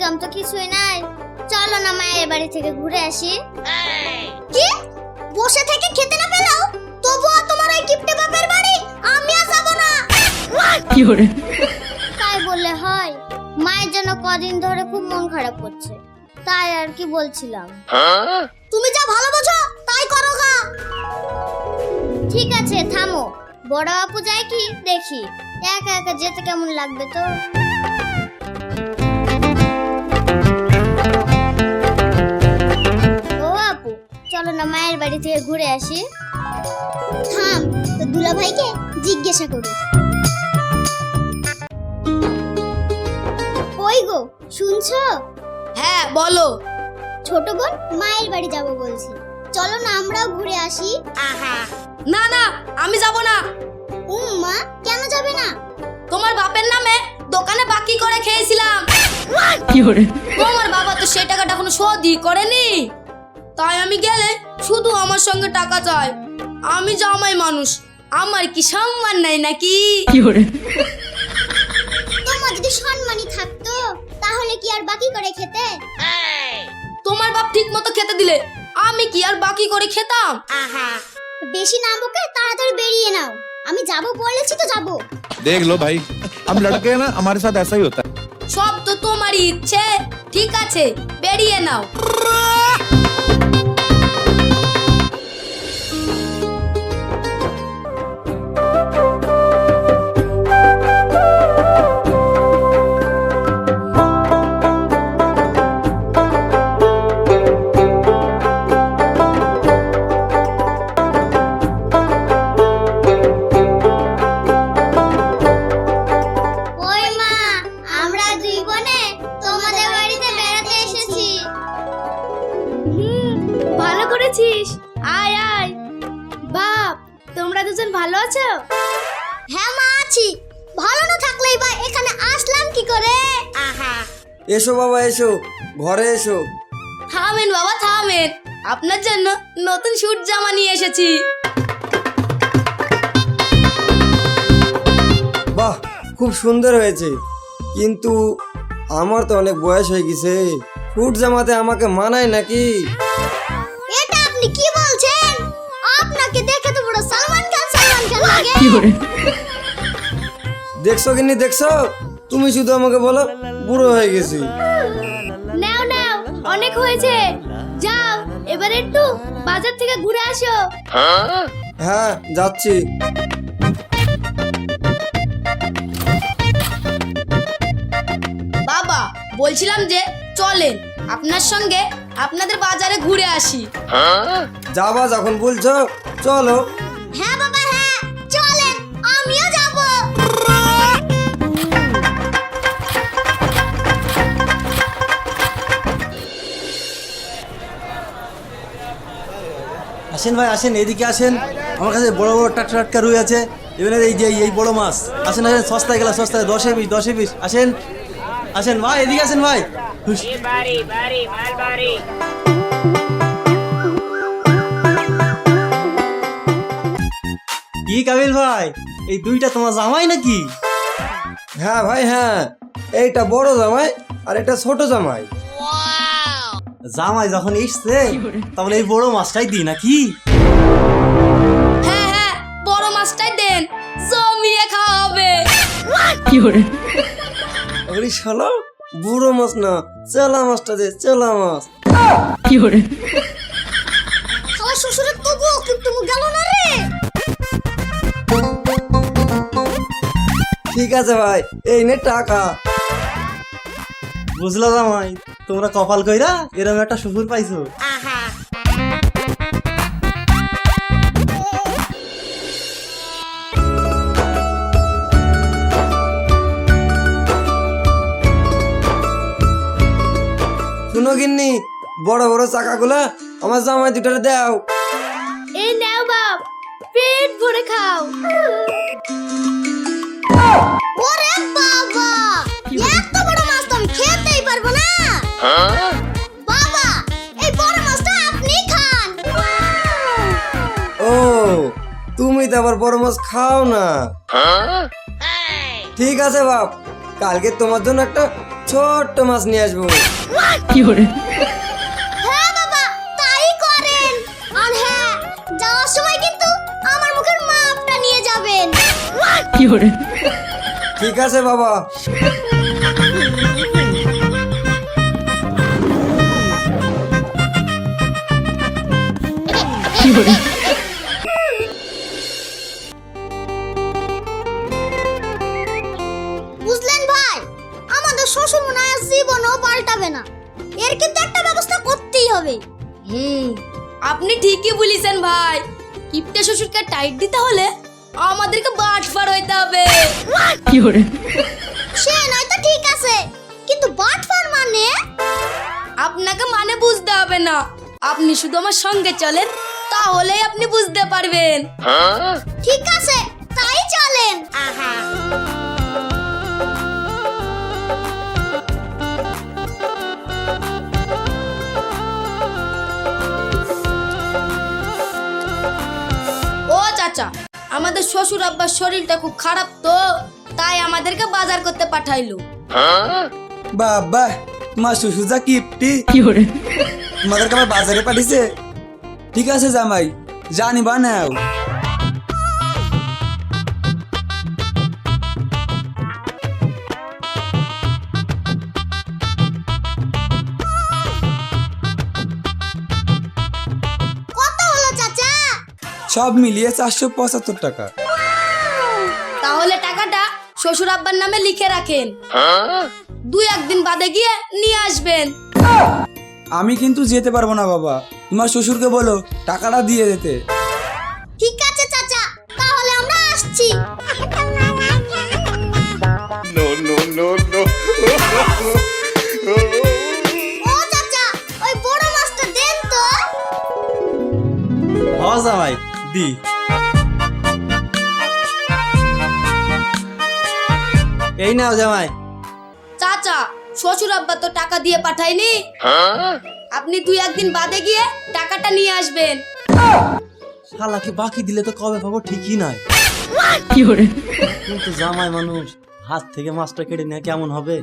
কাম তো কিছুই নাই। চলো না মায়ের বাড়ি থেকে ঘুরে আসি। কি? বসে থেকে খেতে না পেলাও? তবুও তোমার ওই কিপটে বাপের বাড়ি? আমি আর যাব না। তাই বললে হয়। মায়ের জন্য কদিন ধরে খুব মন খারাপ করছে। তাই আর কি বলছিলাম। তুমি যা ভালো বোঝো তাই করো গা। ঠিক আছে থামো। বড় আপু যায় কি দেখি। একা একা যেতে কেমন লাগবে তো না মায়ের বাড়ি থেকে ঘুরে আসি। থাম তো দুলা ভাইকে জিজ্ঞাসা করি। কই গো শুনছো? হ্যাঁ বলো। ছোট বোন মায়ের বাড়ি যাব বলছি। চলো না আমরাও ঘুরে আসি। আহা। না না আমি যাব না। উম মা কেন যাবে না? তোমার বাপের নামে দোকানে বাকি করে খেয়েছিলাম। কি করে? তোমার বাবা তো সেই টাকাটা এখনও শোধই করেনি। তাই আমি গেলে শুধু আমার সঙ্গে টাকা চায় আমি জামাই মানুষ আমার কি সম্মান নাই নাকি তোমার যদি সম্মানই থাকতো তাহলে কি আর বাকি করে খেতে তোমার বাপ ঠিক মতো খেতে দিলে আমি কি আর বাকি করে খেতাম বেশি না বকে তাড়াতাড়ি বেরিয়ে নাও আমি যাব বলেছি তো যাব देख लो भाई हम लड़के हैं ना हमारे साथ ऐसा ही होता है সব তো তোমারই ইচ্ছে ঠিক আছে বেরিয়ে নাও এসো বাবা এসো। ঘরে এসো। থামেন বাবা থামেন। আপনার জন্য নতুন স্যুট জামা নিয়ে এসেছি। বাহ খুব সুন্দর হয়েছে। কিন্তু আমার তো অনেক বয়স হয়ে গেছে। ফুট জামাতে আমাকে মানায় নাকি? এটা আপনি কি বলছেন? আপনাকে দেখে তো পুরো সালমান খান সালমান খান লাগে। দেখছ কিনি দেখছ? তুমি শুধু আমাকে বলো। বুড়ো হয়ে গেছি। নাও নাও অনেক হয়েছে। যাও এবার একটু বাজার থেকে ঘুরে আসো। হ্যাঁ যাচ্ছি। বাবা বলছিলাম যে চলেন আপনার সঙ্গে আপনাদের বাজারে ঘুরে আসি। যাবা যখন বলছো চলো। হ্যাঁ বাবা আসেন ভাই, আসেন, এদিকে আসেন। আমার কাছে বড় বড় টাটকা টাটকা রুই আছে। এবারে এই যে, এই বড় মাছ। আসেন আসেন, সস্তায় গেল সস্তায়। দশে পিস দশে পিস। আসেন আসেন, ভাই, এদিকে আসেন, ভাই। কি কাবিল ভাই, এই দুইটা তোমার জামাই নাকি? হ্যাঁ ভাই হ্যাঁ। এইটা বড় জামাই আর এটা ছোট জামাই। জামাই যখন এসছে তাহলে এই বড় মাছটাই দিই নাকি? হ্যাঁ হ্যাঁ বড় মাছটাই দেন জমিয়ে খাওয়া হবে। ওরে শালা বুড়ো মাছ না চেলা মাছটা দে চেলা মাছ। আমার শ্বশুরের তবুও কিন্তু গেল না রে। ঠিক আছে ভাই এই নে টাকা। বুঝলা জামাই? তোমরা কপাল কইরা এরকম একটা শ্বশুর পাইছো। শুনো গিন্নি বড় বড় চাকাগুলা আমার জামাই দুটারে দাও। এই নাও বাপ পেট ভরে খাও। বাবা এই বড় মাছটা আপনি খান। ও তুমি তো আবার বড় মাছ খাও না। ঠিক আছে বাপ কালকে তোমার জন্য একটা ছোট্ট মাছ নিয়ে আসব। হ্যাঁ বাবা তাই করেন। আর হ্যাঁ যাওয়ার সময় কিন্তু আমার মুখের মাপটা নিয়ে যাবেন। ঠিক আছে বাবা। বুঝলেন ভাই আমাদের শ্বশুর মনে হয় জীবনও পাল্টাবে না। এর কিন্তু একটা ব্যবস্থা করতেই হবে। হুম আপনি ঠিকই বলেছেন ভাই। কিপটে শ্বশুরকে টাইট দিতে হলে আমাদেরকে বাটফার হইতে হবে। সে নয় তো ঠিক আছে কিন্তু বাটফার মানে? আপনাকে মানে বুঝতে হবে না। আপনি শুধু আমার সঙ্গে চলেন তাহলেই আপনি বুঝতে পারবেন। ঠিক আছে তাই চলেন। ও চাচা আমাদের শ্বশুর আব্বার শরীরটা খুব খারাপ তো তাই আমাদেরকে বাজার করতে পাঠাইলো। বাবা মা শ্বশুরজা কিপটি। তোমাদেরকে আবার বাজারে পাঠিয়েছে? ঠিক আছে জামাই জানি বানাও। কত হলো চাচা? সব মিলিয়ে চারশো পঁচাত্তর টাকা। তাহলে টাকাটা শ্বশুর আব্বার নামে লিখে রাখেন। দুই একদিন বাদে গিয়ে নিয়ে আসবেন। আমি কিন্তু যেতে পারব না বাবা। তোমার শ্বশুরকে বলো টাকাটা দিয়ে দিতে। ঠিক আছে চাচা। তাহলে আমরা আসছি। ও চাচা ওই বড় মাছটা দেন তো। হ জামাই দি। এই নাও জামাই। চাচা শ্বশুর আব্বা তো টাকা দিয়ে পাঠায়নি। আপনি দুই একদিন বাদে গিয়ে টাকাটা নিয়ে আসবেন। শালাকে বাকি দিলে তো কবে পাবো ঠিকই নাই। কি করে কিন্তু জামাই মানুষ হাত থেকে মাছটা কেটে নেওয়া কেমন হবে?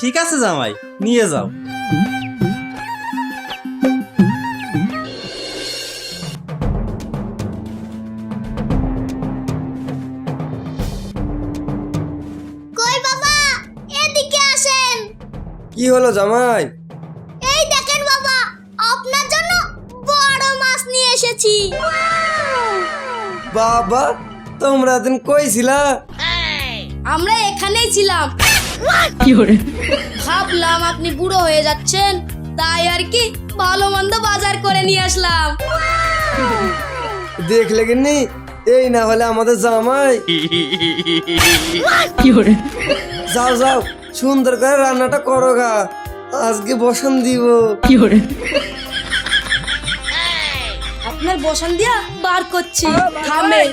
ঠিক আছে জামাই নিয়ে যাও। হলো জামাই? এই দেখেন বাবা আপনার জন্য বড় মাছ নিয়ে এসেছি। বাবা তোমরা দিন কইছিলা আমরা এখানেই ছিলাম। ভাবলাম আপনি বুড়ো হয়ে যাচ্ছেন তাই আর কি ভালো মন্দ বাজার করে নিয়ে আসলাম। দেখলে কিনি এই না হলে আমাদের জামাই। যাও যাও। সুন্দর করে রান্নাটা করো গা। আজকে বসন দিব। কি করে? আপনার বসন দিয়া বার করছি। থামেন।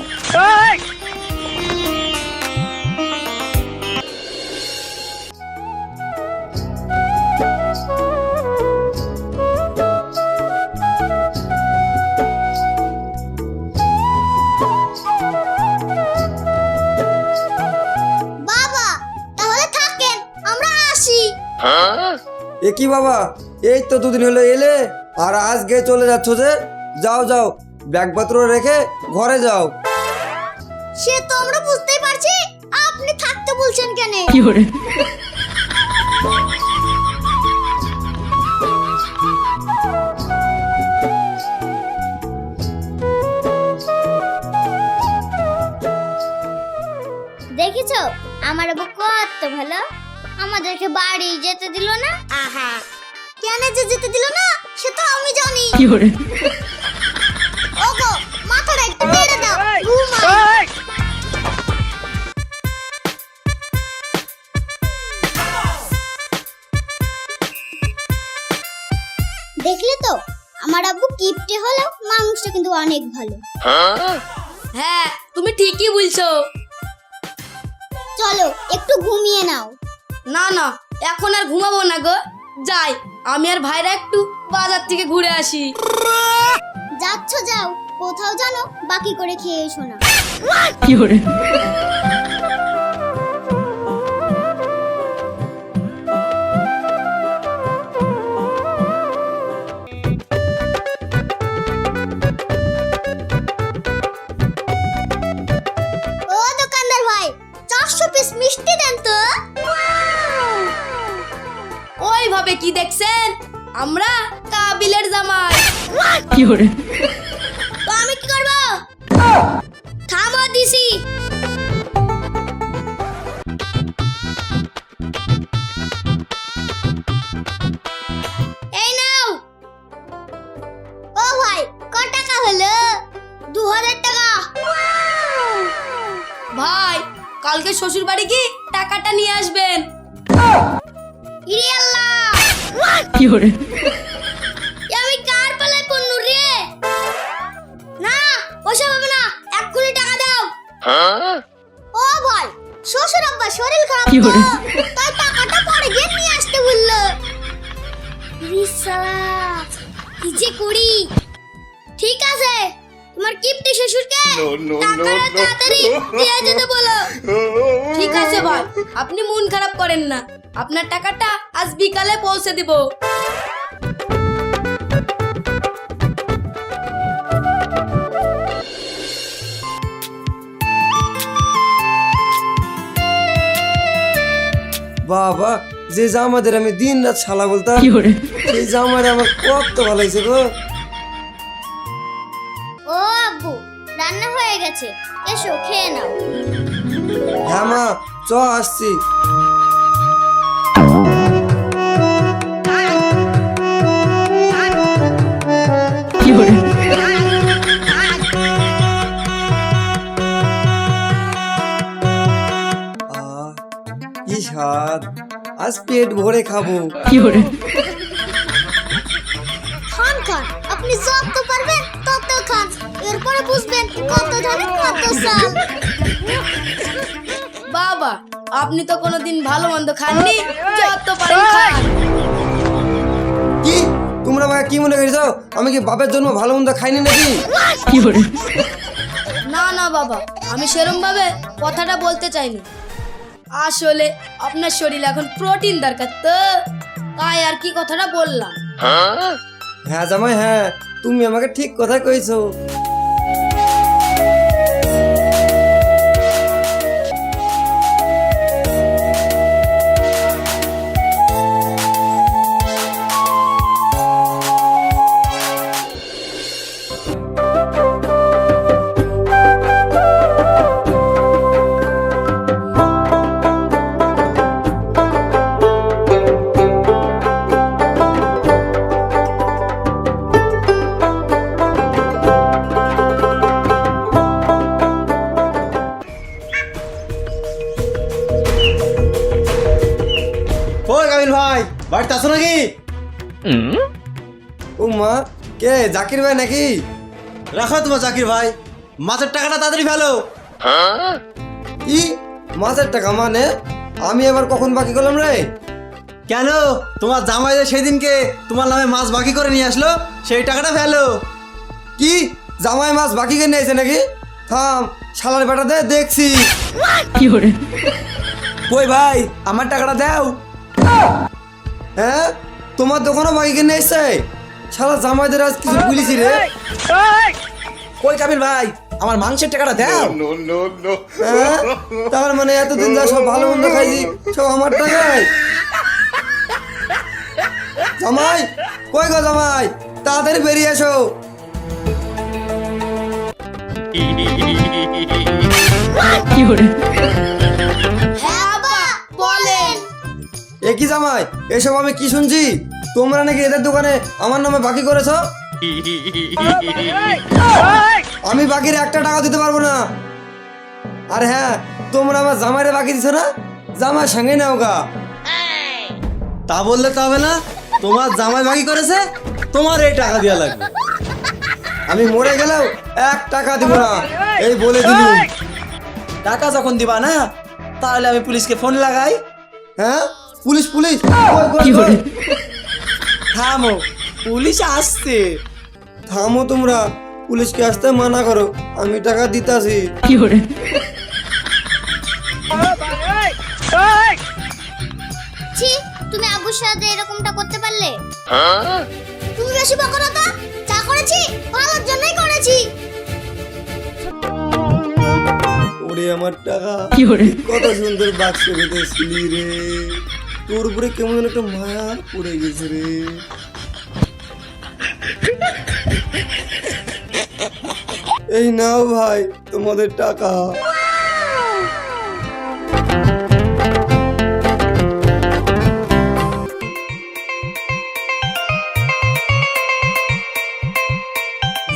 এ কি বাবা? এই তো দুদিন হলো এলে আর আজকে চলে যাচ্ছ যে? যাও যাও ব্যাগপত্র রেখে ঘরে যাও। সে তো আমরা বুঝতেই পারছি আপনি থাকতে বলছেন কেন? কি করে? দেখেছ? আমার আব্বু কত ভালো। আমাদেরকে বাড়ি যেতে দিল না? আহা। কেন যে যেতে দিল না? সে তো আমি জানি। ওগো মাথাটা একটু নেড়ে দাও। ঘুমাই দেখলে তো? আমার আব্বু কিপটে হলেও মানুষটা কিন্তু অনেক ভালো। হ্যাঁ তুমি ঠিকই বলছো। চলো একটু ঘুমিয়ে নাও। না না এখন আর ঘুমাবো না গো। যাই আমি আর ভাইরা একটু বাজার থেকে ঘুরে আসি। যাচ্ছ যাও কোথাও জানো বাকি করে খেয়ে এসো না। তো আমি কি করব? থামো দিছি এই নাও। ও ভাই ক টাকা হলো? দু হাজার টাকা। ভাই কালকে শ্বশুর বাড়ি কি টাকাটা নিয়ে আসবেন। ইরে আল্লাহ এ ও ভাই শ্বশুর আব্বা শরীর খারাপ তো তাই টাকাটা পরে গিয়ে নিয়ে আসতে বলল। রিসালা কি যে করি? ঠিক আছে তোমার কিপ্টে শ্বশুরকে টাকাটা তাড়াতাড়ি দিয়ে যেতে বলো। ঠিক আছে ভাই আপনি মন খারাপ করেন না। আপনার টাকাটা আজ বিকালে পৌঁছে দিব। বাবা যে জামাদের আমি দিন রাত শালা বলতাম সেই জামার আমার কত ভালো হয়েছে গো। ও আব্বু রান্না হয়ে গেছে এসো খেয়ে নাও। হ্যাঁ মা চ আসছি। আজ পেট ভরে খাব। খান খান আপনি যত পারবেন তত খান। এরপরে বুঝবেন কত ধানে কত সাল। বাবা আপনি তো কোনোদিন ভালো মন্দ খাননি যত পারেন খান। কি? তোমরা আমাকে কি মনে করেছ আমি কি বাপের জন্য ভালো মন্দ খাইনি নাকি? না না বাবা আমি সেরম ভাবে কথাটা বলতে চাইনি। আসলে আপনার শরীরে এখন প্রোটিন দরকার তো। তাই আর কি কথাটা বললাম? হ্যাঁ? জামাই হ্যাঁ। তুমি আমাকে ঠিক কথা কইছো। আসো নাকি? ও মা কে জাকির ভাই নাকি? রাখো তোমার চাকরি ভাই। মাছের টাকাটা তাড়াতাড়ি ফেলো। কি মাসের টাকা মানে? আমি এবার কখন বাকি করলাম রে? কেন? তোমার জামাই যে সেদিনকে তোমার নামে মাছ বাকি করে নিয়ে আসলো সেই টাকাটা ফেলো। কি? জামাই মাছ বাকি করে নিয়েছে নাকি? থাম শালার বেটা দে দেখছি। কই ভাই আমার টাকাটা দাও। হ্যাঁ? তোমার দোকানও বাকি কিনে এসছে? শালা জামাইদের আজ কিছু পুলিশি রে। কই কাবিল ভাই? আমার মাংসের টাকাটা দাও। হ্যাঁ? তার মানে এতদিন যা সব ভালো মন্দ খাইছি সব আমার টাকায়। জামাই কই গো জামাই? তাড়াতাড়ি বেরিয়ে এসো। হ্যাঁ বাবা বলেন। এ কি জামাই? এসব আমি কি শুনছি? তোমরা নাকি এদের দোকানে আমার নামে বাকি করেছ? আমি বাকির একটা টাকা দিতে পারব না। আর হ্যাঁ তোমরা আমার জামাইরে বাকি দিছো না? জামাই সঙ্গে নাও গা। তা বললে তো হবে না তোমার জামাই বাকি করেছে তোমার এই টাকা দেওয়া লাগবে। আমি মরে গেলেও এক টাকা দিব না এই বলে দিলুম টাকা যখন দিবা না তাহলে আমি পুলিশকে ফোন লাগাই হ্যাঁ? Police police! কই, কই, কই? থামো পুলিশ আসছে। থামো তোমরা পুলিশকে আসতে মানা করো আমি টাকা দিতাছি। ছি তুমি আব্বুর সাথে এরকমটা করতে পারলে? তুমি বেশি বকো না তো যা করেছি ভালোর জন্যই করেছি। ওরে আমার টাকা কত সুন্দর বাক্স রেখেছিলি রে। তোর উপরে কেমন যেন একটা মায়া পড়ে গেছে রে। এই নাও ভাই তোমাদের টাকা।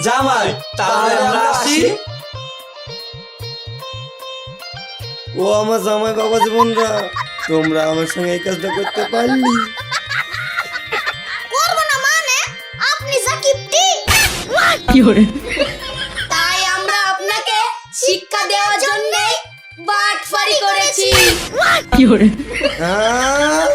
জামাই তাহলে আমরা আসি। ও আমার জামাই বাবা জীবনরা। তোমরা আমার সঙ্গে এই কাজটা করতে পারলি। করব না মানে? আপনি সাকিবটি কি হরে তাই আমরা আপনাকে শিক্ষা দেওয়ার জন্য বাটফারি করেছি। হ্যাঁ?